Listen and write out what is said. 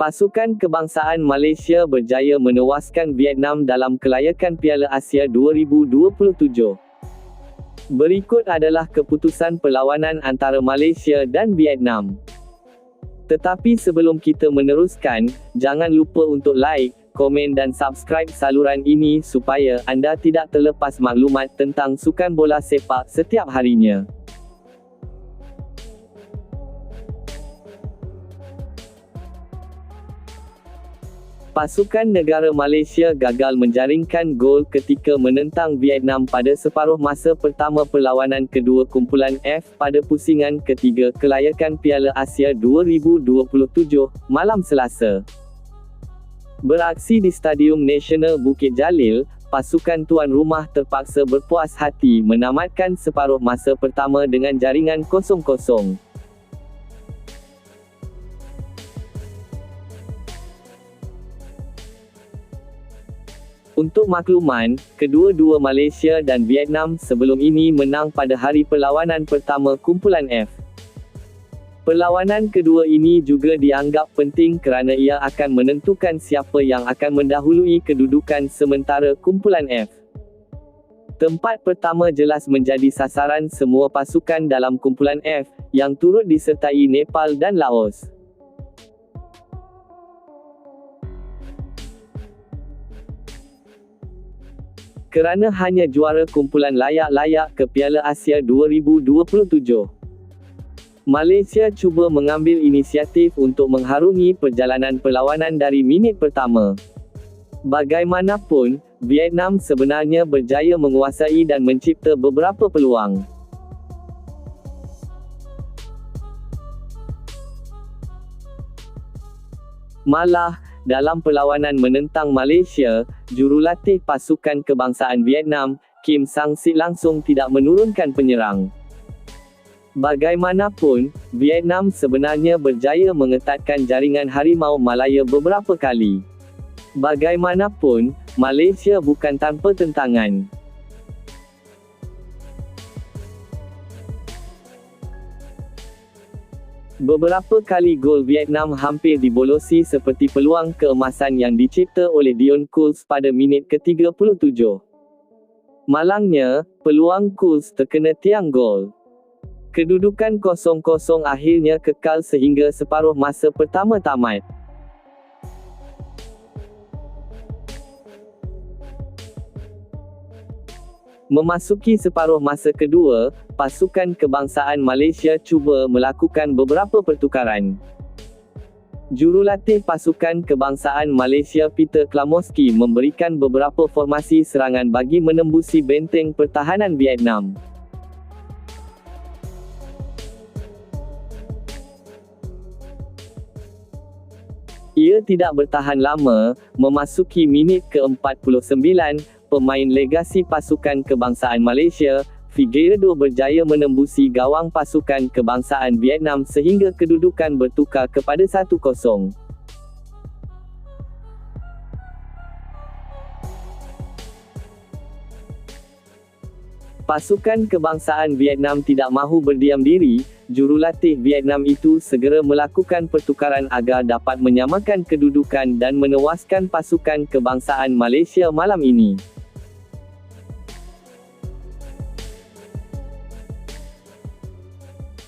Pasukan kebangsaan Malaysia berjaya menewaskan Vietnam dalam kelayakan Piala Asia 2027. Berikut adalah keputusan perlawanan antara Malaysia dan Vietnam. Tetapi sebelum kita meneruskan, jangan lupa untuk like, komen dan subscribe saluran ini supaya anda tidak terlepas maklumat tentang sukan bola sepak setiap harinya. Pasukan negara Malaysia gagal menjaringkan gol ketika menentang Vietnam pada separuh masa pertama perlawanan kedua kumpulan F pada pusingan ketiga kelayakan Piala Asia 2027, malam Selasa. Beraksi di Stadium Nasional Bukit Jalil, pasukan tuan rumah terpaksa berpuas hati menamatkan separuh masa pertama dengan jaringan kosong-kosong. Untuk makluman, kedua-dua Malaysia dan Vietnam sebelum ini menang pada hari perlawanan pertama kumpulan F. Perlawanan kedua ini juga dianggap penting kerana ia akan menentukan siapa yang akan mendahului kedudukan sementara kumpulan F. Tempat pertama jelas menjadi sasaran semua pasukan dalam kumpulan F, yang turut disertai Nepal dan Laos. Kerana hanya juara kumpulan layak-layak ke Piala Asia 2027. Malaysia cuba mengambil inisiatif untuk mengharungi perjalanan perlawanan dari minit pertama. Bagaimanapun, Vietnam sebenarnya berjaya menguasai dan mencipta beberapa peluang. Malah, dalam perlawanan menentang Malaysia, jurulatih pasukan kebangsaan Vietnam, Kim Sang-sik langsung tidak menurunkan penyerang. Bagaimanapun, Vietnam sebenarnya berjaya mengetatkan jaringan Harimau Malaya beberapa kali. Bagaimanapun, Malaysia bukan tanpa tentangan. Beberapa kali gol Vietnam hampir dibolosi seperti peluang keemasan yang dicipta oleh Dion Cools pada minit ke-37. Malangnya, peluang Cools terkena tiang gol. Kedudukan 0-0 akhirnya kekal sehingga separuh masa pertama tamat. Memasuki separuh masa kedua, pasukan kebangsaan Malaysia cuba melakukan beberapa pertukaran. Jurulatih pasukan kebangsaan Malaysia Peter Klamoski memberikan beberapa formasi serangan bagi menembusi benteng pertahanan Vietnam. Ia tidak bertahan lama, memasuki minit ke-49, pemain legasi pasukan kebangsaan Malaysia, Figueiredo berjaya menembusi gawang pasukan kebangsaan Vietnam sehingga kedudukan bertukar kepada 1-0. Pasukan kebangsaan Vietnam tidak mahu berdiam diri, jurulatih Vietnam itu segera melakukan pertukaran agar dapat menyamakan kedudukan dan menewaskan pasukan kebangsaan Malaysia malam ini.